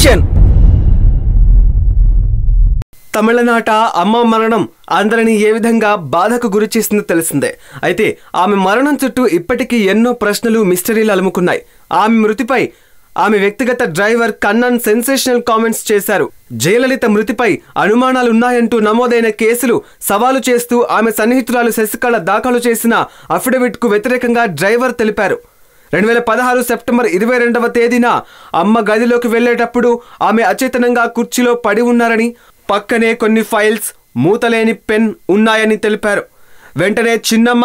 Action తమిళనాట అమ్మ మరణం అందరినీ ఏ విధంగా బాధకు గురి చేసిందో తెలిసిందే. అయితే ఆమె మరణం చుట్టూ ఇప్పటికీ ఎన్నో ప్రశ్నలు మిస్టరీలు అలుముకున్నాయి. ఆమె మృతిపై ఆమె వ్యక్తిగత డ్రైవర్ కన్నన్ సెన్సేషనల్ కామెంట్స్ చేశారు. జయలలిత మృతిపై అనుమానాలున్నాయంటూ నమోదైన కేసులు సవాలు చేస్తూ ఆమె సన్నిహితురాలు శశికళ దాఖలు చేసిన అఫిడవిట్కు వ్యతిరేకంగా డ్రైవర్ తెలిపారు. రెండు వేల పదహారు సెప్టెంబర్ ఇరవై రెండవ తేదీన అమ్మ గదిలోకి వెళ్ళేటప్పుడు ఆమె అచేతనంగా కుర్చీలో పడి ఉన్నారని పక్కనే కొన్ని ఫైల్స్ మూతలేని పెన్ ఉన్నాయని తెలిపారు. వెంటనే చిన్నమ్మ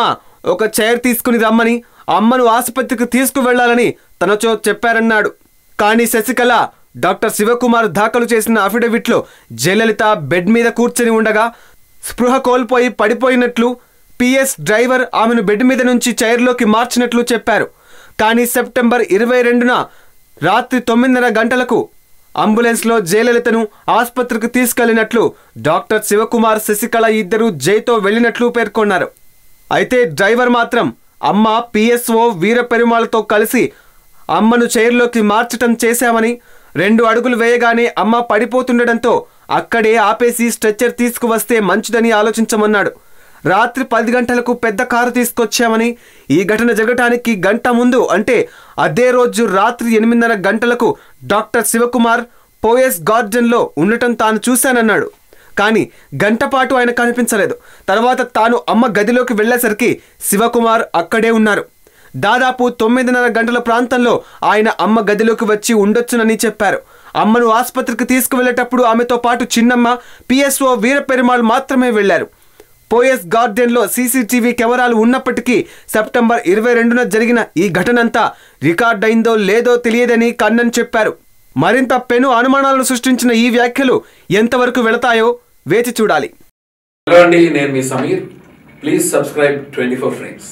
ఒక చైర్ తీసుకుని రమ్మని అమ్మను ఆసుపత్రికి తీసుకువెళ్ళాలని తనచో చెప్పారన్నాడు. కానీ శశికళ డాక్టర్ శివకుమార్ దాఖలు చేసిన అఫిడవిట్లో జయలలిత బెడ్ మీద కూర్చొని ఉండగా స్పృహ కోల్పోయి పడిపోయినట్లు పిఎస్ డ్రైవర్ ఆమెను బెడ్ మీద నుంచి చైర్లోకి మార్చినట్లు చెప్పారు. కానీ సెప్టెంబర్ ఇరవై రెండున రాత్రి తొమ్మిదిన్నర గంటలకు అంబులెన్స్లో జయలలితను ఆసుపత్రికి తీసుకెళ్ళినట్లు డాక్టర్ శివకుమార్ శశికళ ఇద్దరు జైతో వెళ్ళినట్లు పేర్కొన్నారు. అయితే డ్రైవర్ మాత్రం అమ్మ పిఎస్ఓ వీర పెరుమాళ్తో కలిసి అమ్మను చైర్లోకి మార్చటం చేశామని రెండు అడుగులు వేయగానే అమ్మ పడిపోతుండటంతో అక్కడే ఆపేసి స్ట్రెచ్చర్ తీసుకువస్తే మంచిదని ఆలోచించమన్నాడు. రాత్రి పది గంటలకు పెద్ద కారు తీసుకొచ్చామని ఈ ఘటన జరగటానికి గంట ముందు అంటే అదే రోజు రాత్రి ఎనిమిదిన్నర గంటలకు డాక్టర్ శివకుమార్ పోయస్ గార్డెన్లో ఉండటం తాను చూశానన్నాడు. కానీ గంటపాటు ఆయన కనిపించలేదు. తర్వాత తాను అమ్మ గదిలోకి వెళ్ళేసరికి శివకుమార్ అక్కడే ఉన్నారు. దాదాపు తొమ్మిదిన్నర గంటల ప్రాంతంలో ఆయన అమ్మ గదిలోకి వచ్చి ఉండొచ్చునని చెప్పారు. అమ్మను ఆసుపత్రికి తీసుకువెళ్ళేటప్పుడు ఆమెతో పాటు చిన్నమ్మ పిఎస్ఓ వీరపెరుమాళ్ మాత్రమే వెళ్ళారు పోయస్ గార్డెన్లో సీసీటీవీ కెమెరాలు ఉన్నప్పటికీ సెప్టెంబర్ ఇరవై రెండున జరిగిన ఈ ఘటనంతా రికార్డైందో లేదో తెలియదని కన్నన్ చెప్పారు. మరింత పెను అనుమానాలను సృష్టించిన ఈ వ్యాఖ్యలు ఎంతవరకు వెళతాయో వేచి చూడాలి. హలో అండి నేను మీ Sameer. Please subscribe twenty four frames